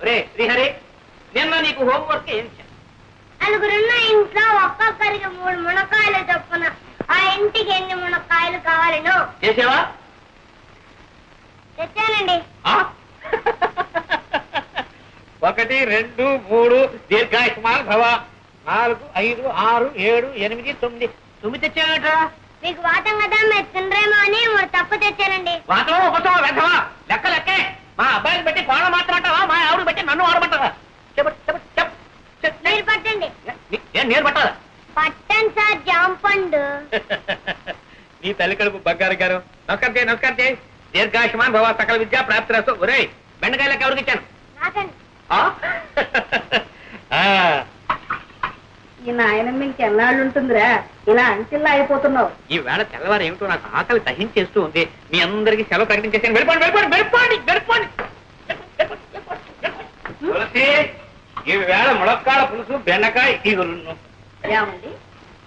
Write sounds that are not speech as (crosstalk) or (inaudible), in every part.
రే శ్రీహరి నిన్న నీకు హోంవర్క్ ఏం ఇచ్చాను నలుగురున్న ఇంట్లో ఒక్కొక్కరికి మూడు మునక్కాయలు చొప్పున ఆ ఇంటికి ఎన్ని మునక్కాయలు కావాలను. చేసావా? తెచ్చానండి? ఒకటి రెండు మూడు దీర్ఘాయుష్మాన్ భవ. నాలుగు ఐదు ఆరు ఏడు ఎనిమిది తొమ్మిది. తొమ్మిది తెచ్చానట మీకు వాతం కదా మీరు తినరేమో అని మూడు తప్పు తెచ్చానండి. వాతం ఒకటో వెధవా లెక్క లెక్కే మా అబ్బాయిని బట్టి కోణ మాత్రమంటావా మా ఆవిడ బట్టి నన్ను ఆడమంటావా చెప్పు చెప్పు చెప్పు చెప్పు. మీరు పట్టండి నీ- నేను నేను పట్టాలా? పట్టండి సార్ జాంపండు (laughs) నీ తల్లి కడుపు బంగారు గారు. నమస్కారం చేయి నమస్కారం చేయి. దీర్ఘాయుష్మాన్ భవ సకల విద్యా ప్రాప్తి రాసు ఒరే బెండకాయ లెక్క ఎవరికి ఇచ్చాను? నాకండి. ఆ? ఆ. ఈ నాయనమ్మ ఇంకెన్నాళ్ళు ఉంటుందిరా. ఇలా అంటిల్లా అయిపోతున్నావు. ఈ వేళ తెల్లవారు ఏమిటో నాకు ఆకలి దహించేస్తూ ఉంది. మీ అందరికి సెలవు ప్రకటించేసాను వెళ్ళిపోండి వెళ్ళిపోండి వెళ్ళిపోండి వెళ్ళిపోండి. తులసి ఈ వేళ ములక్కాడ పులుసు బెండకాయ ఇగురును ఏమండి?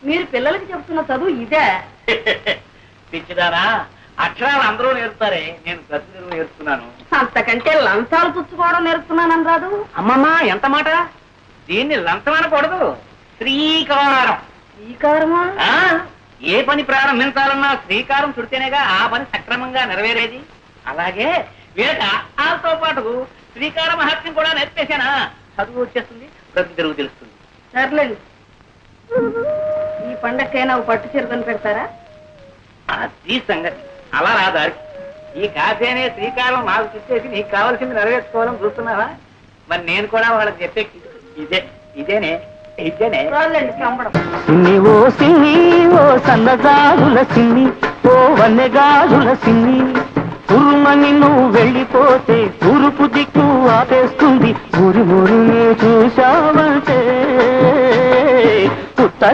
మీరు పిల్లలకి చెప్తున్న చదువు ఇదే. పిచ్చిదారా అక్షరాలు అందరూ నేర్పుతారే. నేను ప్రతి నేర్పుతున్నాను. అంతకంటే లంచాలు పుచ్చుకోవడం నేర్పుతున్నానని రాదు. అమ్మమ్మ ఎంత మాట? దీన్ని లంచం అనకూడదు. శ్రీకారం. శ్రీకారమా? ఆ ఏ పని ప్రారంభించాలన్నా శ్రీకారం చుడితేనేగా ఆ పని సక్రమంగా నెరవేరేది. అలాగే వీళ్ళకి ఆతో పాటు శ్రీకార మహత్యం కూడా నేర్పేశానా? చదువు వచ్చేస్తుంది ప్రతి తెరుగు తెలుస్తుంది. సర్లేండి ఈ పండక్కైనా ఓ పట్టు చీర కొని పెడతారా? అది సంగతి. అలా రా దారి. ఈ కాఫీ అనే శ్రీకారం నాకు చుట్టేసి నీకు కావాల్సింది నెరవేర్చుకోవాలని చూస్తున్నావా? మరి నేను కూడా వాళ్ళకి చెప్పే ఇదే ఇదేనే ఇదేనే. సిన్ని ఓ సిన్ని ఓ సన్నగాజుల సిన్ని ఓ వన్నెగాజుల సిన్ని ఉరుమని నువ్వు వెళ్ళిపోతే తూర్పు దిక్కు ఆపేస్తుంది